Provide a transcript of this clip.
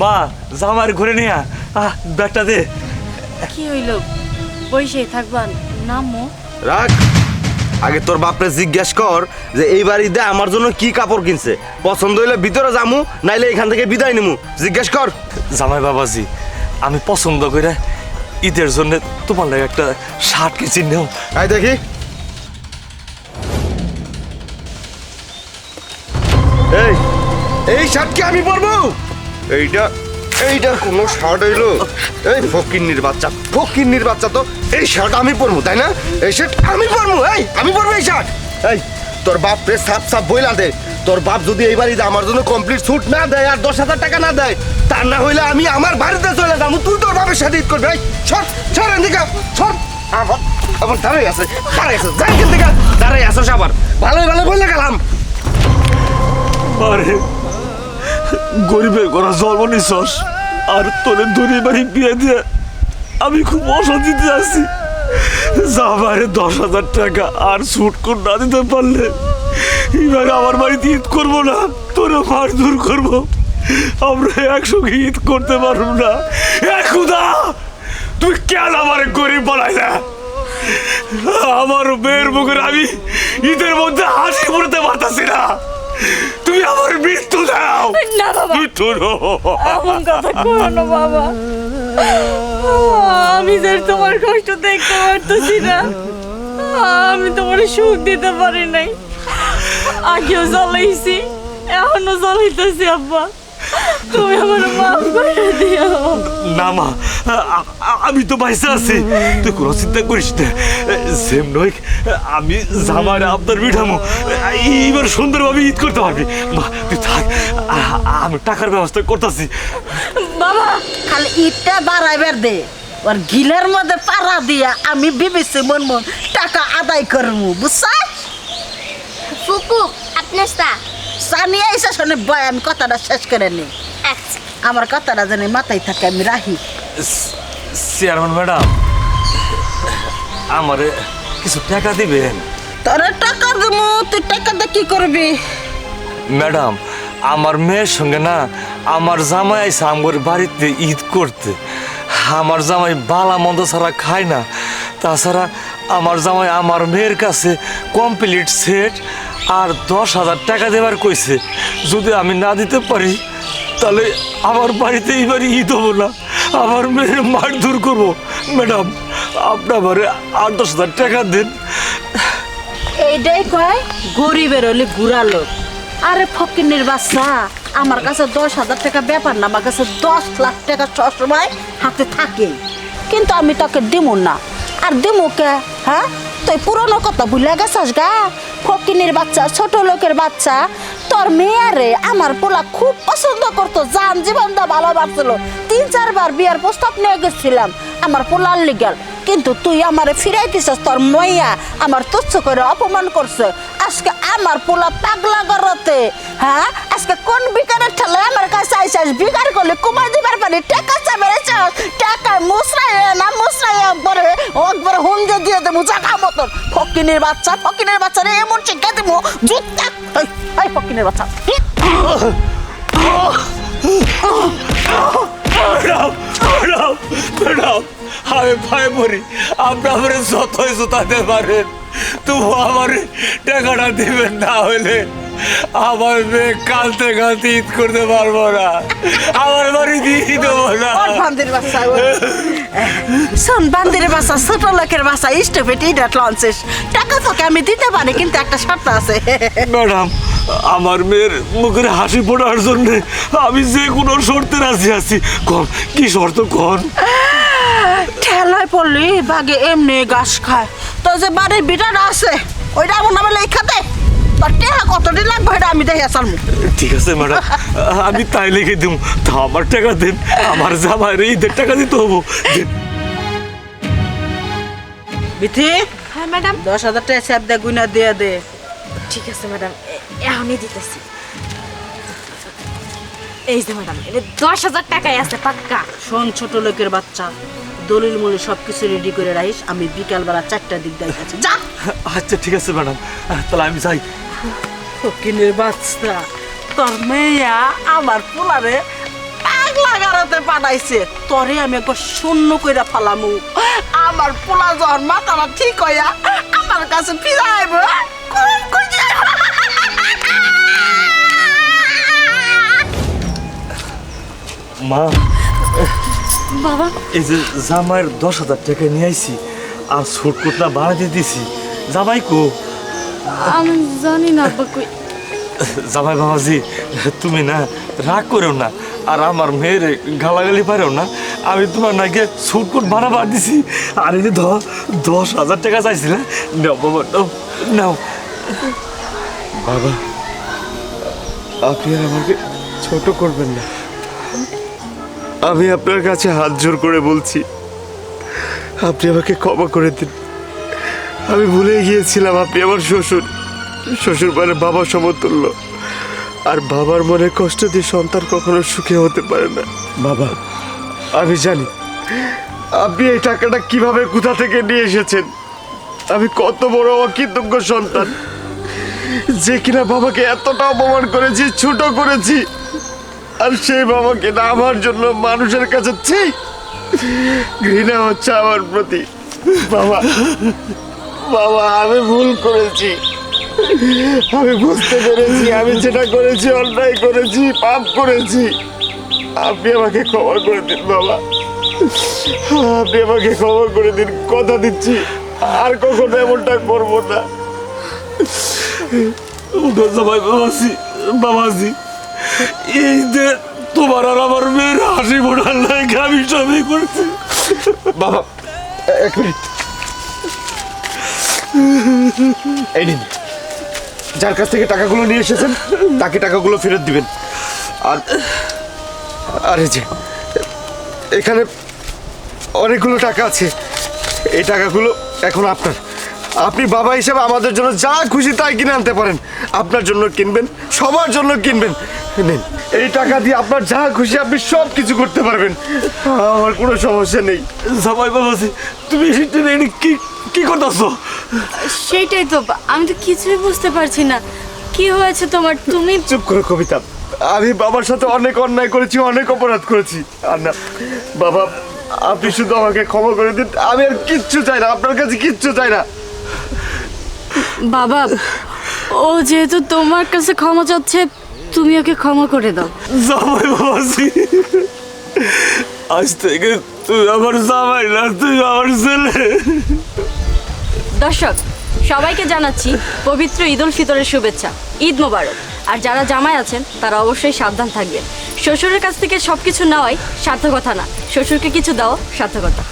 মা জামার ঘুরে নিয়া আহ ব্যাগটা দে। কি হইল? বইসে থাকবান। নামো রাখ। আগে তোর বাপরে জিজ্ঞেস কর যে এই বাড়িতে আমার জন্য কি কাপড় কিনছে। পছন্দ হইলে ভিতরে যামু নাইলে এখান থেকে বিদায় নিমু। জিজ্ঞেস কর। জামাই বাবাজি আমি পছন্দ করে ঈদের জন্য তোমার লাগে একটা শার্ট কিনছি নেও। আই দেখি। এই এই শার্ট কি আমি পরবো? এইটা এইটা কোন শার্ট হইল? এই ফকিন্নির বাচ্চা ফকিন্নির বাচ্চা তো এই শার্ট আমি পরবো তাই না? এই শার্ট আমি পরবো এই, আমি পরবো এই শার্ট এই, তোর বাপ রে সাপ সাপ বইলা দে। তোর বাপ যদি এই বাড়িতে আমার জন্য কমপ্লিট স্যুট না দেয় আর দশ হাজার টাকা না দেয়, তার না হইলে আমি আমার বাড়িতে চলে যাব। তুই তোর বাপের সাথে ঈদ করবি সর সর এদিকে সর আমার আমার দাঁড়াই আছে দাঁড়াই আছে, যাই দাঁড়াই আছে ভালোই ভালো বলে গেলাম। আরে গরিবের ঘরে জন্ম আর তোরে ধরে বাড়ি বিয়ে দিয়ে আমি খুব অশান্তিতে আছি জামাইরে দশ হাজার টাকা আর সুট কোট না দিতে পারলে, এবার আমার বাড়িতে ঈদ করব না তোরে মার দূর করব। আমরা একসঙ্গে ঈদ করতে পারব না। একুদা তুই কেন আমার গরিব বানাই না আমার মেয়ের মুখের আমি ঈদের মধ্যে হাসি পড়তে পারতাছি না। তুমি আমার মৃত্যু দাও। না বাবা। মৃত্যু। এমন কথা করো না বাবা। আমি যে তোমার কষ্ট দেখতে পারতেছি না আমি তোমার সুখ দিতে পারি নাই। আগেও জ্বলাইছি এখনও জ্বলাইতেছি আব্বা। তুমি আমার মাফ করে দিও। না মা আমি তো বাইসে আছি। তুই কোনো চিন্তা করিস না। সেম নয় আমি জামার আপনার মিঠামো এইবার সুন্দরভাবে ঈদ করতে পারবি। মা তুই থাক আমি টাকার ব্যবস্থা করতেছি। বাবা খালি ইটটা বাড়াইবার দে। ওর গিলের মধ্যে পাড়া দিয়া আমি বিবেছি মন মন টাকা আদায় করব বুঝছাস ফুপু আপনার চা সানি আইসা শোনে বয় আমি কথাটা শেষ করে নি। আচ্ছা আমার কথাটা জানি মাথায় থাকে আমি রাহি। চেয়ারম্যান ম্যাডাম আমারে কিছু টাকা দিবেন? তোরা টাকা দেবো তুই টাকা দিয়ে কি করবি? ম্যাডাম আমার মেয়ের সঙ্গে না আমার জামাই আইসা আমার বাড়িতে ঈদ করতে। আমার জামাই বালা মন্দ ছাড়া খায় না। তাছাড়া আমার জামাই আমার মেয়ের কাছে কমপ্লিট সেট আর দশ হাজার টাকা দেবার কইছে। যদি আমি না দিতে পারি তাহলে আমার বাড়িতে এইবারই ঈদ হব না। আমার মেয়ের মার দূর করব। ম্যাডাম, আপনি আমার আট দশ হাজার টাকা দেন। এইটাই কয়? গরিবের হলে গুড়া লোক। আরে ফকিনের বাচ্চা, আমার কাছে দশ হাজার টাকা ব্যাপার না, আমার কাছে দশ লাখ টাকা সবসময় হাতে থাকে। কিন্তু আমি তোকে দিমু না। আর দিমু কে? হ্যাঁ? তুই পুরনো কথা ভুলে গেছাস গা? ফকিনের বাচ্চা, ছোট লোকের বাচ্চা। তোর মেয়ারে আমার পোলা খুব পছন্দ করতো, জান জীবন দা ভালোবাসছিল তিন, চারবার বিয়ার প্রস্তাব নিয়ে গেছিলাম, আমার পোলার লিগাল কিন্তু তুই আমারে ফিরাই দিছিস, তোর মাইয়া আমার তুচ্ছ করে অপমান করছে। আজকে আমার পোলা পাগলা করতে হ্যাঁ? আজকে কোন বিকারের ঠেলে আমার কাছে আইসাস? বিকার করলে কুমার দিবার পারি টাকা চাবে টাকা মুসরাই না মুসরাই একবারে একবারে হুঞ্জে দিয়ে দেবো, জাগা মতন। ফকিনের বাচ্চা ফকিনের বাচ্চা রে এমন শিক্ষা দেবো, জুতা এই, ফকিনের বাচ্চা ম্যাডাম ম্যাডাম ম্যাডাম আমি ভয় পড়ি আপনি আমার যতই জোতাতে পারেন তবু আমার টাকাটা দিবেন না হলে। আমার মেয়ে কালতে কালতে ঈদ করতে পারব না। আমার বাড়ি দিয়ে দেবো না। বান্দির ওর। শোন বান্দির বাচ্চা ছোট লোকের বাচ্চা স্টেপে টিডাট লঞ্চেস। টাকা তোকে আমি দিতে পারি কিন্তু একটা শর্ত আছে। ম্যাডাম আমার মেয়ের মুখের হাসি ফোটার জন্য আমি যে কোনো শর্তে রাজি আছি। কন কি শর্ত কন ঠেলায় পড়লি বাগে এমনি গাছ খায়। তো যে বাড়ির বিটাটা আছে ওইটা আমার নামে লেখাতে তোর টেহা কতদিন লাগবে এটা আমি দেখে আসলাম। ঠিক আছে ম্যাডাম। আমি তাই লিখে দিব তা আমার টাকা দেন। আমার জামাইয়ের ঈদের টাকা দিতে হব। বিথি হ্যাঁ ম্যাডাম। দশ হাজার টাকা স্যাপ দে গুনা দিয়ে দে। ঠিক আছে ম্যাডাম। এখনই দিতেছি। এই যে ম্যাডাম দশ হাজার টাকাই আছে পাক্কা। শোন ছোট লোকের বাচ্চা দলিল মূলে সব কিছু রেডি করে রাখিস আমি বিকালবেলা চারটার দিক দিয়ে গেছি যা! আচ্ছা ঠিক আছে ম্যাডাম তাহলে আমি যাই। ফকিনের বাচ্চা তোর মেয়া আমার পোলারে পাগলা ভারতে পাঠাইছে। তরে আমি একবার শূন্য কইরা ফালামু আমার পোলা যখন মাথাটা ঠিক হইয়া আমার কাছে ফিরে মা। বাবা। এই যে জামাইয়ের দশ হাজার টাকা নিয়ে আইছি আর সুট কোটটা ভাড়া দিয়ে দিছি। জামাই কো? আমি জানি না আব্বা কই। জামাই বাবাজি তুমি না রাগ করো না আর আমার মেয়ের গালাগালি পারেও না। আমি তোমার নাকি সুট কোট ভাড়া বার দিছি। আর এই ধর দশ হাজার টাকা চাইছিলে নাও বাবা নাও নাও। বাবা আপনি আর আমাকে ছোট করবেন না। আমি আপনার কাছে হাত জোর করে বলছি। আপনি আমাকে ক্ষমা করে দিন। আমি ভুলে গিয়েছিলাম আপনি আমার শ্বশুর। শ্বশুর মানে বাবা সমতুল্য। আর বাবার মনে কষ্ট দিয়ে সন্তান কখনো সুখে হতে পারে না। বাবা আমি জানি। আপনি এই টাকাটা কীভাবে কোথা থেকে নিয়ে এসেছেন? আমি কত বড় অকৃতজ্ঞ সন্তান। যে কিনা বাবাকে এতটা অপমান করেছি ছোট করেছি। আর সেই বাবাকে না আমার জন্য মানুষের কাছে ছি, ঘৃণা হচ্ছে আমার প্রতি। বাবা বাবা, আমি ভুল করেছি। আমি বুঝতে পেরেছি, আমি যেটা করেছি, অন্যায় করেছি, পাপ করেছি। আপনি আমাকে ক্ষমা করে দিন, বাবা। আপনি আমাকে ক্ষমা করে দিন, কথা দিচ্ছি। আর কখনো এমনটা করব না। বাবাজি। বাবাজি। যে তোমার আর আমার মেয়ের হাসি ফোটার আমি সবই করছি। বাবা, এক মিনিট। এই নিন। যার কাছ থেকে টাকাগুলো নিয়ে এসেছেন, তাকে টাকাগুলো ফেরত দিবেন। আর আর যে, এখানে অনেকগুলো টাকা আছে। এই টাকাগুলো এখন আপনার। আপনি বাবা হিসেবে আমাদের জন্য যা খুশি তাই কিনে আনতে পারেন। আপনার জন্য কিনবেন, সবার জন্য কিনবেন। নিন। এই টাকা দিয়ে আপনার যা খুশি আপনি সব কিছু করতে পারবেন। আমার কোনো সমস্যা নেই। জামাই বাবাজি তুমি সেটা নিয়ে কি কি করতেছো? সেইটাই তো আমি তো কিছুই বুঝতে পারছি না। কি হয়েছে তোমার? তুমি চুপ করো কবিতা। আমি বাবার সাথে অনেক অন্যায় করেছি অনেক অপরাধ করেছি। আর না বাবা আপনি শুধু আমাকে ক্ষমা করে দিন। আমি আর কিচ্ছু চাই না আপনার কাছে কিচ্ছু চাই না। বাবা ও যেহেতু তোমার কাছে ক্ষমা চাচ্ছে তুমি ওকে ক্ষমা করে দাও। জামাই বাবাজি। আজ থেকে তুই আমার জামাই না তুই আমার ছেলে। দর্শক সবাইকে জানাচ্ছি পবিত্র ঈদ উল ফিতরের শুভেচ্ছা ঈদ মোবারক। আর যারা জামাই আছেন তারা অবশ্যই সাবধান থাকবেন। শ্বশুরের কাছ থেকে সব কিছু নেওয়াই সার্থকতা না। শ্বশুরকে কিছু দাও সার্থকতা।